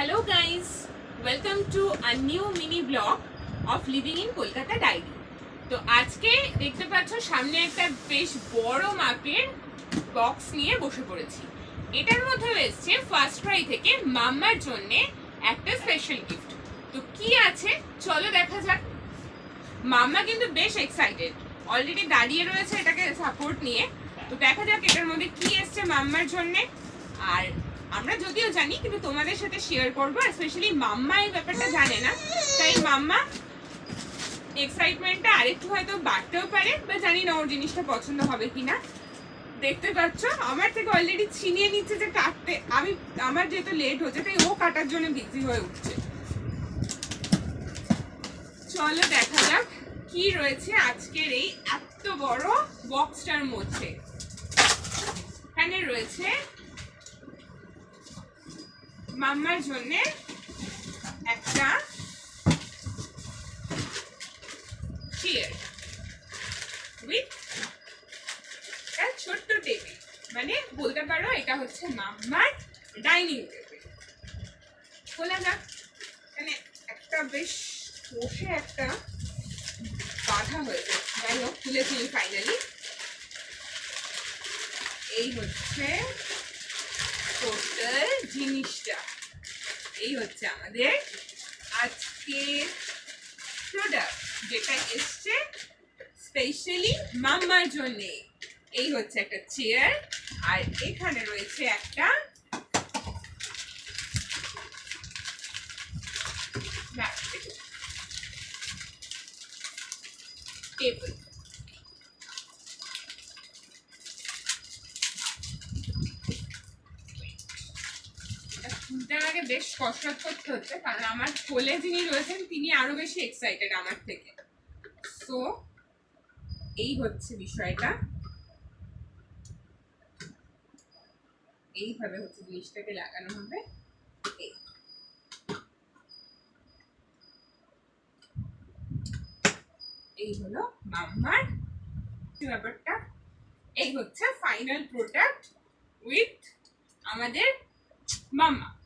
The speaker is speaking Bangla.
Hello guys, welcome to a new mini vlog of living in Kolkata diary. তো আজকে দেখতে পাচ্ছ সামনে একটা বেশ বড় মাপের বক্স নিয়ে বসে পড়েছি। এটার মধ্যে এসছে ফার্স্ট ক্রাই থেকে মাম্মার জন্য একটা স্পেশাল গিফট তো কি আছে? চলো দেখা যাক। মাম্মা কিন্তু বেশ এক্সাইটেড অলরেডি দাঁড়িয়ে রয়েছে এটাকে সাপোর্ট নিয়ে। তো দেখা যাক এটার মধ্যে কি এসছে মাম্মার জন্য। জানি, কিন্তু তোমাদের সাথে শেয়ার করব স্পেশালি মাম্মা এই ব্যাপারটা জানে না। তাই মাম্মা এক্সাইটমেন্টটা আরেকটু হয়তো বাড়তেও পারে বা জানি না ওর জিনিসটা পছন্দ হবে কিনা। দেখতে পাচ্ছ, আমার থেকে অলরেডি ছিনিয়ে নিচ্ছে যে কাটতে। আমি, আমার যেহেতু লেট হচ্ছে, তাই ও কাটার জন্য বিজি হয়ে উঠছে। চলো দেখা যাক কি রয়েছে আজকের এই এত বড় বক্সটার মধ্যে। এখানে রয়েছে মাম্মার জন্য একটা চেয়ার উইথ একটা ছোট্ট টেবিল মানে বলতে পারো এটা হচ্ছে মাম্মার ডাইনিং টেবিল খোলা যাক। এখানে একটা বেশ বসে একটা বাধা হয়েছে। যাই হোক খুলেছি ফাইনালি এই হচ্ছে টোটাল জিনিসটা। এই হচ্ছে আমাদের আজকে প্রোডাক্ট যেটা এসছে স্পেশালি মাম্মার জন্য। এই হচ্ছে একটা চেয়ার আর এখানে রয়েছে একটা টেবিল আগে বেশ কসরত করতে হচ্ছে, কারণ আমার কোলে যিনি রয়েছেন, তিনি আরও বেশি এক্সাইটেড আমার থেকে। সো এই হচ্ছে বিষয়টা। এইভাবে হচ্ছে জিনিসটাকে লাগানো হবে। এই। এই হলো মাম্মার ব্যাপারটা? এই হচ্ছে ফাইনাল প্রোডাক্ট উইথ আমাদের মাম্মা।